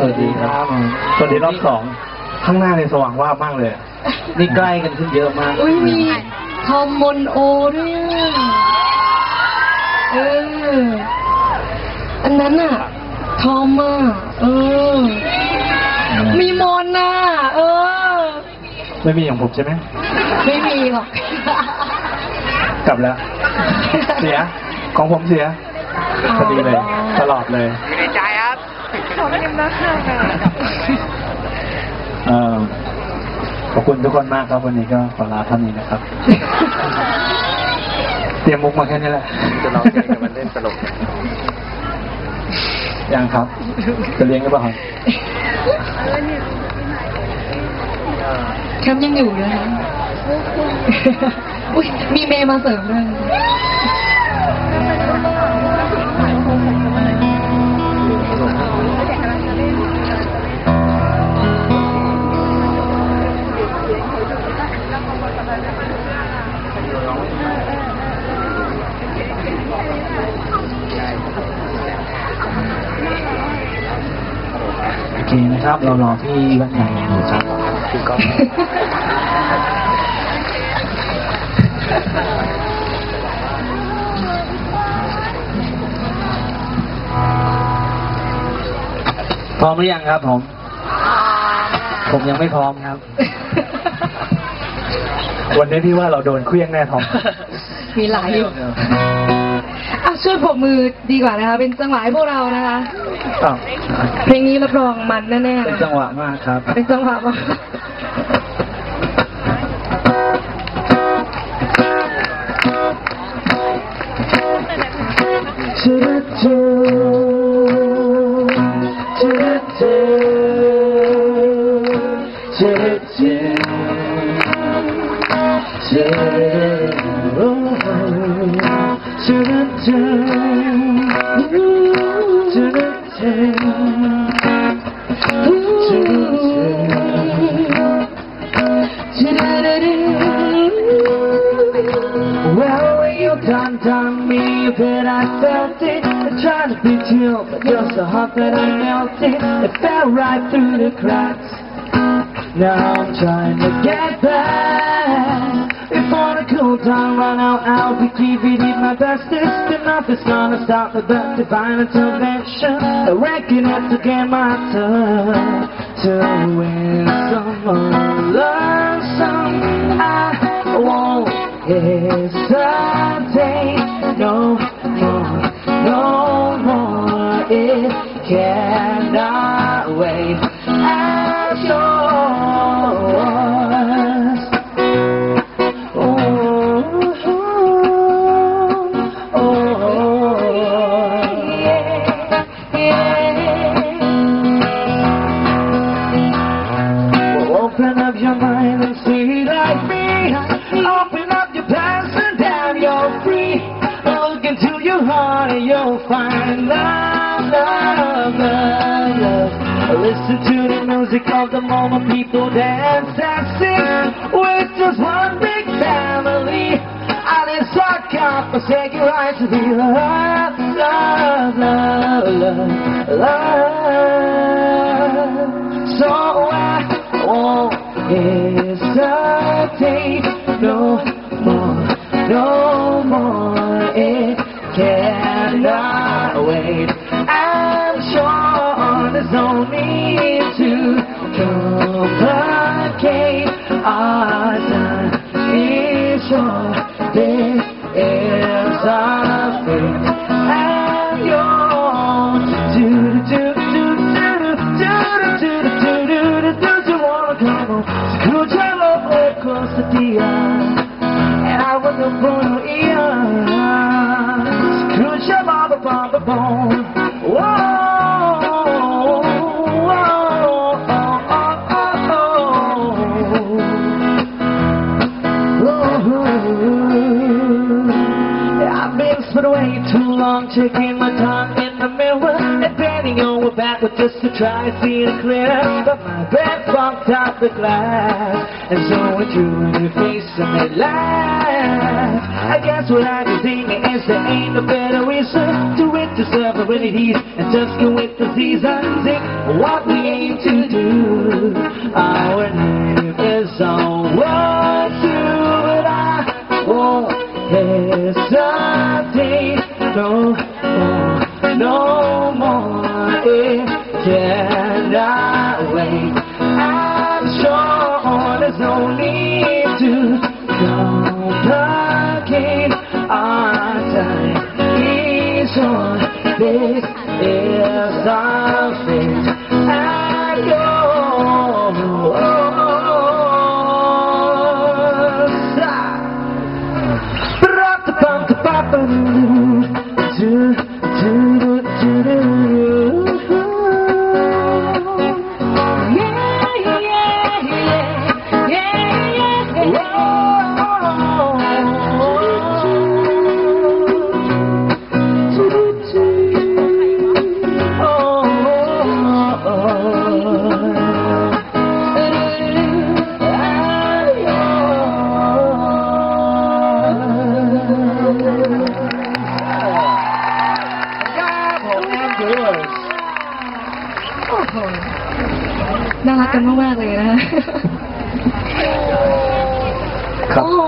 สวัสดีครับ สวัสดีรอบสอง ข้างหน้าในยสว่างว่าบมากเลยนี่ใกล้กันขึ้นเยอะมาก อุ้ยมีทอมมนโอด้วยอะเออ อันนั้นอะทอมอะเออ มีมนน่ะเออ ไม่มีอย่างผมใช่ไหม ไม่มีหรอก กลับแล้ว เสีย ของผมเสียพอดีเลย ตลอดเลยในใจครับ เออขอบคุณทุกคนมากครับวันนี้ก็ขอลาเท่านี้นะครับ เตรียมมุกมาแค่นี้แหละ จะร้องเพลงกับมันเล่นตลก ยังครับจะเลี้ยงหรือเปล่าครับแคมป์ยังอยู่นะคะอุ้ยมีเมย์มาเสริมด้วย นะครับ เรารอที่บ้านใหญ่อยู่ครับคุณก็พร้อมหรือยังครับผม ผมยังไม่พร้อมครับ วันนี้พี่ว่าเราโดนเคลี้ยงแน่ทอม มีหลายอยู่อะ ช่วยปรบมือดีกว่านะคะ เป็นจังหวะให้พวกเรานะคะ อ้าวเพลงนี้รับรองมันแน่ๆเป็นนะจังหวะมากครับ เป็นจังหวะมาก Well, when you done me, I felt it. I to be chill, but you're so that I melted. It fell right through the cracks. Now I'm trying to get back. Before the cool time run out, I'll be keeping my bestest. And nothing's gonna stop me but divine intervention. I reckon it's again my turn to win someone, learn some. I won't hesitate your mind and see like me. Open up your past and down you're free. Look into your heart and you'll find love, love, love, love. Listen to the music of the moment people dance and sing. We're just one big family. And it's our cup for saying right to be love, love, love, love, love. So I won't hesitate no more, no more. It cannot wait. I'm sure there's no need to complicate our time. Is sure setia And I wasn't born ears Could your mother find the bone? Whoa away too long taking backward just to try to it clear. But my breath bumped out the glass, and so it drew in your face and they laughed. I guess what I can think is there ain't no better reason to it to serve the it and just go with the seasons. If what we aim to do, our name is on what to, but I won't hesitate no more, no It cannot wait. I'm sure there's no need to complicate our time. On this is our fate. And yours. โอ้โหน่ารักกันมากๆเลยนะครับ โอ้โหมีแว